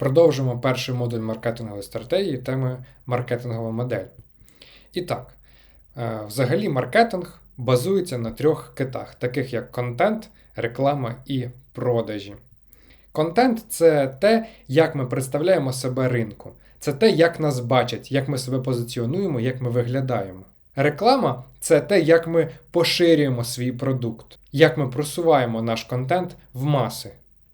Продовжимо перший модуль маркетингової стратегії теми маркетингова модель. І так, е, взагалі, маркетинг базується на трьох китах, таких як контент, реклама і продажі. Контент це те, як ми представляємо себе ринку, це те, як нас бачать, як ми себе позиціонуємо, як ми виглядаємо. Реклама це те, як ми поширюємо свій продукт, як ми просуваємо наш контент в маси.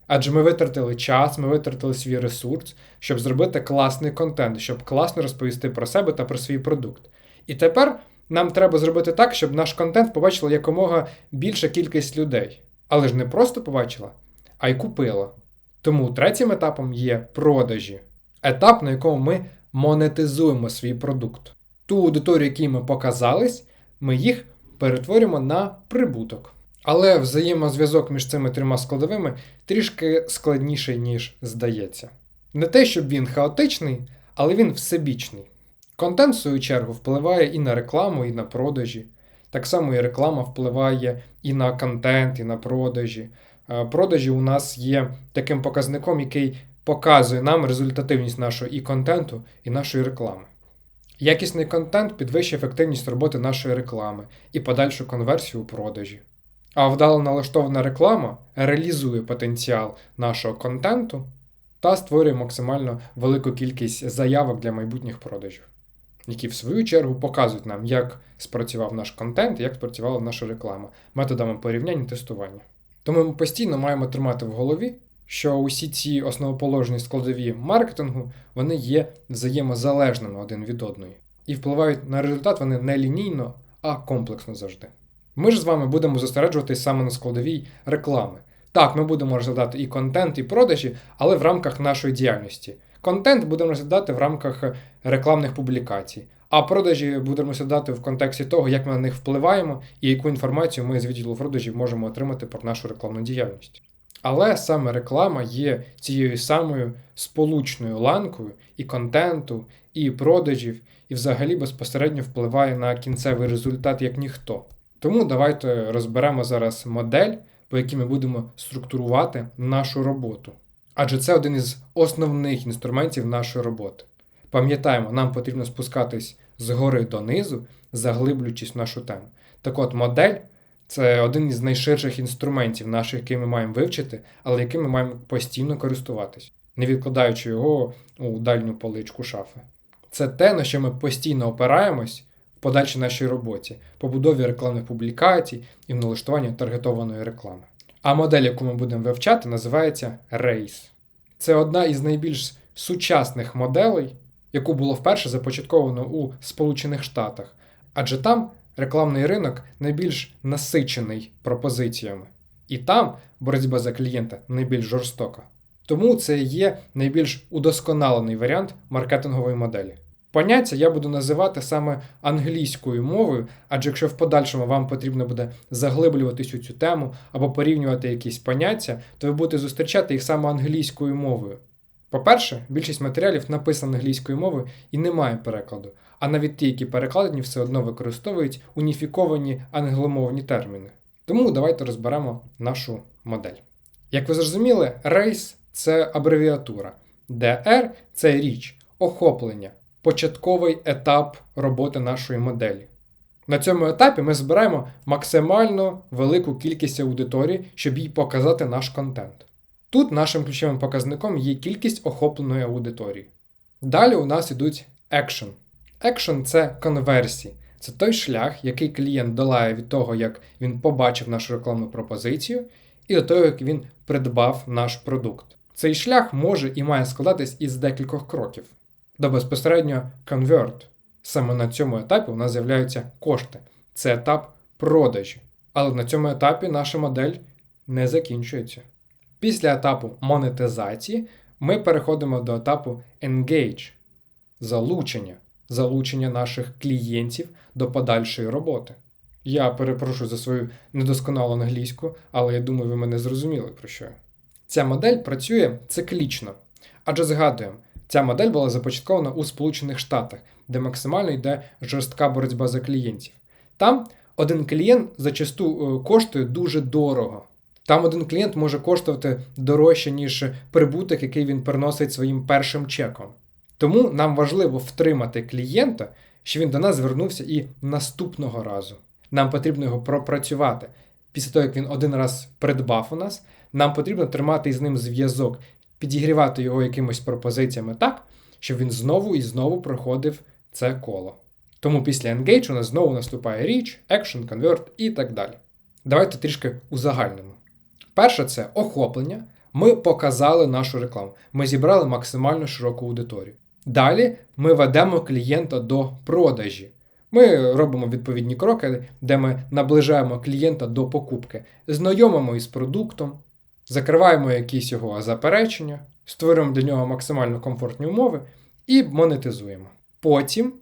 Адже ми витратили час, ми витратили свій ресурс, щоб зробити класний контент, щоб класно розповісти про себе та про свій продукт. І тепер нам треба зробити так, щоб наш контент побачила якомога більша кількість людей. Але ж не просто побачила, а й купила. Тому третім етапом є продажі. Етап, на якому ми монетизуємо свій продукт. Ту аудиторію, якій ми показались, ми їх перетворюємо на прибуток. Але взаємозв'язок між цими трьома складовими трішки складніший, ніж здається. Не те, щоб він хаотичний, але він всебічний. Контент, в свою чергу, впливає і на рекламу, і на продажі. Так само і реклама впливає і на контент, і на продажі. Е, Продажі у нас є таким показником, який показує нам результативність нашого і контенту, і нашої реклами. Якісний контент підвищує ефективність роботи нашої реклами і подальшу конверсію у продажі. А вдало налаштована реклама реалізує потенціал нашого контенту та створює максимально велику кількість заявок для майбутніх продажів, які в свою чергу показують нам, як спрацював наш контент, як спрацювала наша реклама, методами порівняння і тестування. Тому ми постійно маємо тримати в голові, що усі ці основоположні складові маркетингу вони є взаємозалежними один від одної. І впливають на результат вони не лінійно, а комплексно завжди. Ми ж з вами будемо зосереджуватись саме на складовій реклами. Так, ми будемо розглядати і контент, і продажі, але в рамках нашої діяльності. Контент будемо розглядати в рамках рекламних публікацій, а продажі будемо розглядати в контексті того, як ми на них впливаємо і яку інформацію ми з відділу продажів можемо отримати про нашу рекламну діяльність. Але саме реклама є цією самою сполучною ланкою і контенту, і продажів, і взагалі безпосередньо впливає на кінцевий результат як ніхто. Тому давайте розберемо зараз модель, по якій ми будемо структурувати нашу роботу. Адже це один із основних інструментів нашої роботи. Пам'ятаємо, нам потрібно спускатись згори донизу, заглиблюючись в нашу тему. Так от, модель це один із найширших інструментів наших, який ми маємо вивчити, але яким ми маємо постійно користуватись, не відкладаючи його у дальню поличку шафи. Це те, на що ми постійно опираємось в подальшій нашій роботі, побудові рекламних публікацій і в налаштуванні таргетованої реклами. А модель, яку ми будемо вивчати, називається RACE. Це одна із найбільш сучасних моделей, яку було вперше започатковано у Сполучених Штатах, адже там рекламний ринок найбільш насичений пропозиціями, і там боротьба за клієнта найбільш жорстока. Тому це є найбільш удосконалений варіант маркетингової моделі. Поняття я буду називати саме англійською мовою, адже якщо в подальшому вам потрібно буде заглиблюватись у цю тему або порівнювати якісь поняття, то ви будете зустрічати їх саме англійською мовою. По-перше, більшість матеріалів написано англійською мовою і немає перекладу, а навіть ті, які перекладені, все одно використовують уніфіковані англомовні терміни. Тому давайте розберемо нашу модель. Як ви зрозуміли, RACE – це абревіатура, DR це річ, охоплення, початковий етап роботи нашої моделі. На цьому етапі ми збираємо максимально велику кількість аудиторії, щоб їй показати наш контент. Тут нашим ключовим показником є кількість охопленої аудиторії. Далі у нас йдуть екшен. Екшен це конверсії. Це той шлях, який клієнт долає від того, як він побачив нашу рекламну пропозицію, і до того, як він придбав наш продукт. Цей шлях може і має складатись із декількох кроків. До безпосередньо convert. Саме на цьому етапі у нас з'являються кошти. Це етап продажі. Але на цьому етапі наша модель не закінчується. Після етапу монетизації ми переходимо до етапу engage залучення, залучення наших клієнтів до подальшої роботи. Я перепрошую за свою недосконалу англійську, але я думаю, ви мене зрозуміли про що. Ця модель працює циклічно. Адже згадуємо, ця модель була започаткована у Сполучених Штатах, де максимально йде жорстка боротьба за клієнтів. Там один клієнт зачасту е, коштує дуже дорого. Там один клієнт може коштувати дорожче, ніж прибуток, який він приносить своїм першим чеком. Тому нам важливо втримати клієнта, що він до нас звернувся і наступного разу. Нам потрібно його пропрацювати. Після того, як він один раз придбав у нас, нам потрібно тримати з ним зв'язок, підігрівати його якимось пропозиціями так, щоб він знову і знову проходив це коло. Тому після Engage у нас знову наступає Reach, Action, Convert і так далі. Давайте трішки узагальнимо. Перше, це охоплення. Ми показали нашу рекламу. Ми зібрали максимально широку аудиторію. Далі ми ведемо клієнта до продажі. Ми робимо відповідні кроки, де ми наближаємо клієнта до покупки, знайомимо із продуктом, закриваємо якісь його заперечення, створюємо для нього максимально комфортні умови і монетизуємо. Потім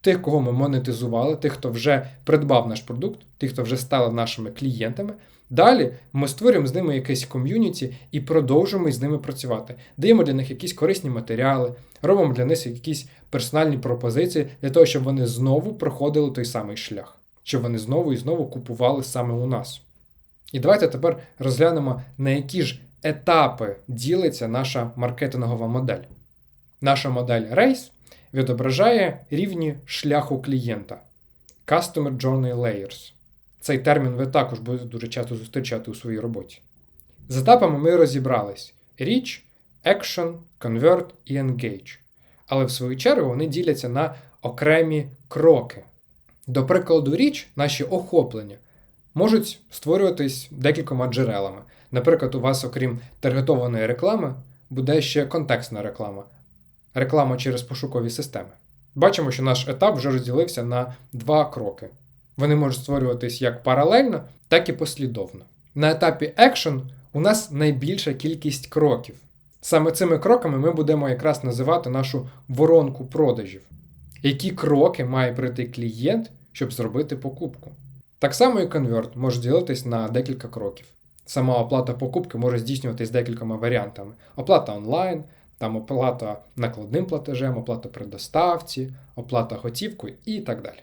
тих, кого ми монетизували, тих, хто вже придбав наш продукт, тих, хто вже стали нашими клієнтами. Далі ми створюємо з ними якесь ком'юніті і продовжуємо з ними працювати. Даємо для них якісь корисні матеріали, робимо для них якісь персональні пропозиції для того, щоб вони знову проходили той самий шлях, щоб вони знову і знову купували саме у нас. І давайте тепер розглянемо, на які ж етапи ділиться наша маркетингова модель. Наша модель RACE відображає рівні шляху клієнта Customer Journey Layers. Цей термін ви також будете дуже часто зустрічати у своїй роботі. З етапами ми розібрались: Reach, Action, Convert і Engage. Але в свою чергу вони діляться на окремі кроки. До прикладу, Reach, наші охоплення можуть створюватись декількома джерелами. Наприклад, у вас, окрім таргетованої реклами, буде ще контекстна реклама, реклама через пошукові системи. Бачимо, що наш етап вже розділився на два кроки. Вони можуть створюватись як паралельно, так і послідовно. На етапі Action у нас найбільша кількість кроків. Саме цими кроками ми будемо якраз називати нашу воронку продажів. Які кроки має пройти клієнт, щоб зробити покупку? Так само і конверт може ділитись на декілька кроків. Сама оплата покупки може здійснюватись декількома варіантами: оплата онлайн, там оплата накладним платежем, оплата при доставці, оплата готівкою і так далі.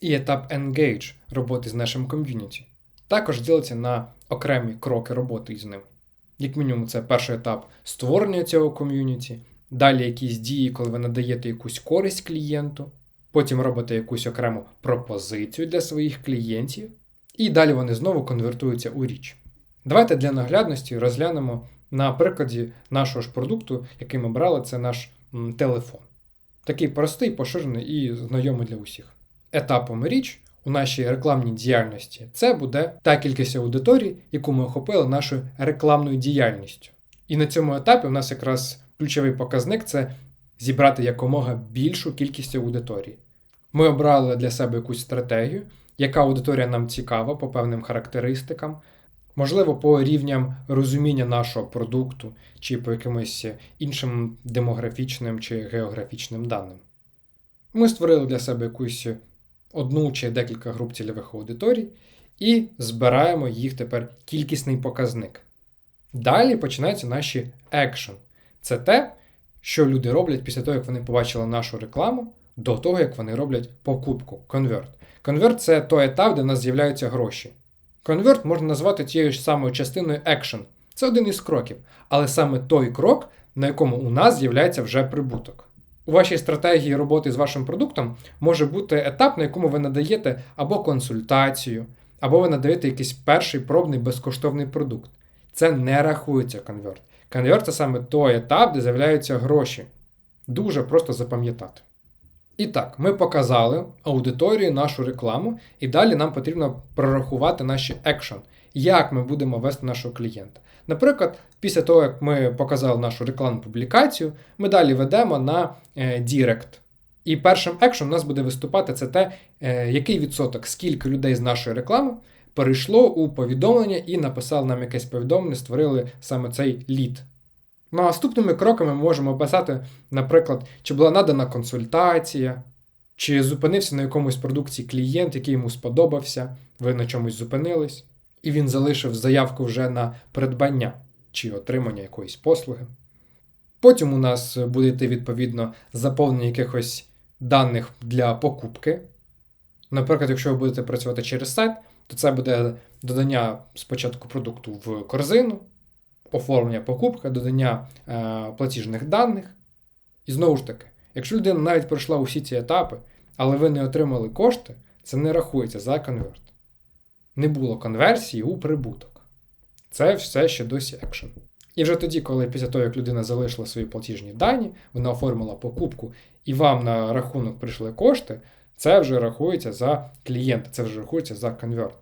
І етап Engage роботи з нашим ком'юніті також ділиться на окремі кроки роботи з ним. Як мінімум, це перший етап створення цього ком'юніті, далі якісь дії, коли ви надаєте якусь користь клієнту, потім робите якусь окрему пропозицію для своїх клієнтів, і далі вони знову конвертуються у річ. Давайте для наглядності розглянемо на прикладі нашого ж продукту, який ми брали, це наш телефон. Такий простий, поширений і знайомий для усіх. Етапом річ у нашій рекламній діяльності це буде та кількість аудиторій, яку ми охопили нашою рекламною діяльністю. І на цьому етапі у нас якраз ключовий показник це зібрати якомога більшу кількість аудиторії. Ми обрали для себе якусь стратегію, яка аудиторія нам цікава по певним характеристикам, можливо, по рівням розуміння нашого продукту, чи по якимось іншим демографічним чи географічним даним. Ми створили для себе якусь одну чи декілька груп цільових аудиторій і збираємо їх тепер кількісний показник. Далі починаються наші екшен. Це те, що люди роблять після того, як вони побачили нашу рекламу, до того, як вони роблять покупку, конверт. Конверт це той етап, де в нас з'являються гроші. Конверт можна назвати тією ж самою частиною екшен. Це один із кроків, але саме той крок, на якому у нас з'являється вже прибуток. У вашій стратегії роботи з вашим продуктом може бути етап, на якому ви надаєте або консультацію, або ви надаєте якийсь перший пробний безкоштовний продукт. Це не рахується конверт. Конверт це саме той етап, де з'являються гроші. Дуже просто запам'ятати. І так, ми показали аудиторії нашу рекламу, і далі нам потрібно прорахувати наші екшен, як ми будемо вести нашого клієнта. Наприклад, після того, як ми показали нашу рекламну публікацію, ми далі ведемо на е, Дірект. І першим екшен у нас буде виступати це те, е, який відсоток, скільки людей з нашої реклами перейшло у повідомлення і написали нам якесь повідомлення, створили саме цей лід. Наступними кроками ми можемо описати, наприклад, чи була надана консультація, чи зупинився на якомусь продукції клієнт, який йому сподобався, ви на чомусь зупинились, і він залишив заявку вже на придбання чи отримання якоїсь послуги. Потім у нас буде йти, відповідно, заповнення якихось даних для покупки. Наприклад, якщо ви будете працювати через сайт, то це буде додання спочатку продукту в корзину, оформлення покупки, додання е, платіжних даних. І знову ж таки, якщо людина навіть пройшла усі ці етапи, але ви не отримали кошти, це не рахується за конверт. Не було конверсії у прибуток. Це все ще досі екшен. І вже тоді, коли після того, як людина залишила свої платіжні дані, вона оформила покупку і вам на рахунок прийшли кошти, це вже рахується за клієнта, це вже рахується за конверт.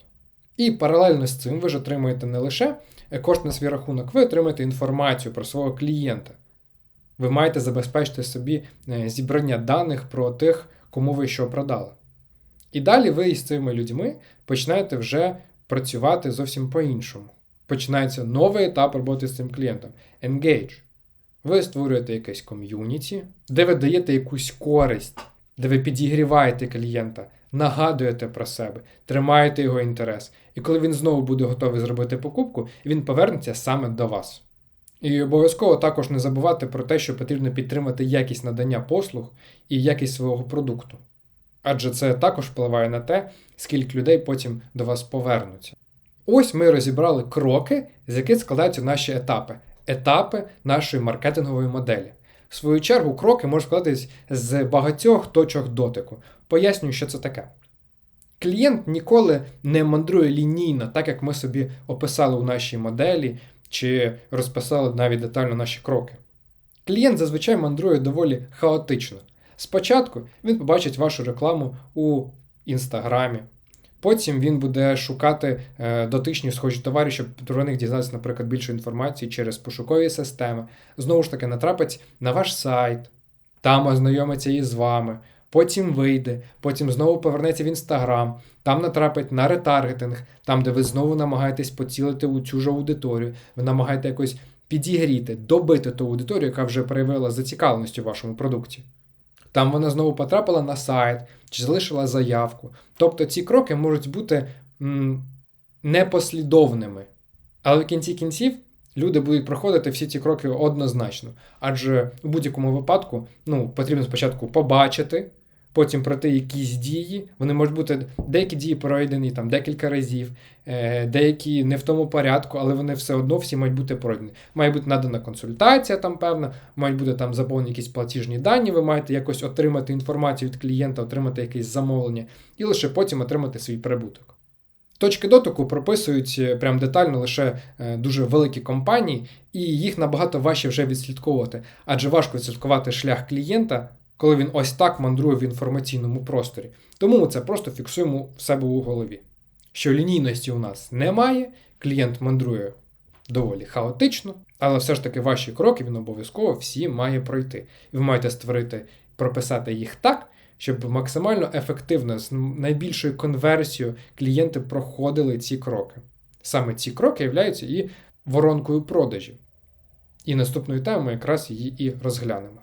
І паралельно з цим ви ж отримуєте не лише кошти на свій рахунок, ви отримаєте інформацію про свого клієнта. Ви маєте забезпечити собі е, зібрання даних про тих, кому ви що продали. І далі ви із цими людьми починаєте вже працювати зовсім по-іншому. Починається новий етап роботи з цим клієнтом Engage. Ви створюєте якесь ком'юніті, де ви даєте якусь користь, де ви підігріваєте клієнта, нагадуєте про себе, тримаєте його інтерес. І коли він знову буде готовий зробити покупку, він повернеться саме до вас. І обов'язково також не забувати про те, що потрібно підтримати якість надання послуг і якість свого продукту. Адже це також впливає на те, скільки людей потім до вас повернуться. Ось ми розібрали кроки, з яких складаються наші етапи, етапи нашої маркетингової моделі. В свою чергу, кроки можуть складатись з багатьох точок дотику. Пояснюю, що це таке. Клієнт ніколи не мандрує лінійно, так як ми собі описали у нашій моделі чи розписали навіть детально наші кроки. Клієнт зазвичай мандрує доволі хаотично. Спочатку він побачить вашу рекламу у Інстаграмі, потім він буде шукати е, дотичні схожі товари, щоб про них дізнатися, наприклад, більше інформації через пошукові системи. Знову ж таки, натрапить на ваш сайт, там ознайомиться із вами. Потім вийде, потім знову повернеться в інстаграм, там натрапить на ретаргетинг, там, де ви знову намагаєтесь поцілити у цю ж аудиторію, ви намагаєте якось підігріти, добити ту аудиторію, яка вже проявила зацікавленість у вашому продукті. Там вона знову потрапила на сайт чи залишила заявку. Тобто ці кроки можуть бути м, непослідовними. Але в кінці кінців люди будуть проходити всі ці кроки однозначно. Адже у будь-якому випадку ну, потрібно спочатку побачити, потім пройти якісь дії. Вони можуть бути деякі дії пройдені там декілька разів, е, деякі не в тому порядку, але вони все одно всі мають бути пройдені. Має бути надана консультація, там певна, мають бути там заповнені якісь платіжні дані, ви маєте якось отримати інформацію від клієнта, отримати якесь замовлення, і лише потім отримати свій прибуток. Точки дотику прописують е, прям детально лише е, дуже великі компанії, і їх набагато важче вже відслідковувати, адже важко відслідкувати шлях клієнта коли він ось так мандрує в інформаційному просторі. Тому ми це просто фіксуємо в себе у голові. Що лінійності у нас немає, клієнт мандрує доволі хаотично, але все ж таки ваші кроки він обов'язково всі має пройти. І ви маєте створити, прописати їх так, щоб максимально ефективно, з найбільшою конверсією клієнти проходили ці кроки. Саме ці кроки являються і воронкою продажів. І наступною темою якраз її і розглянемо.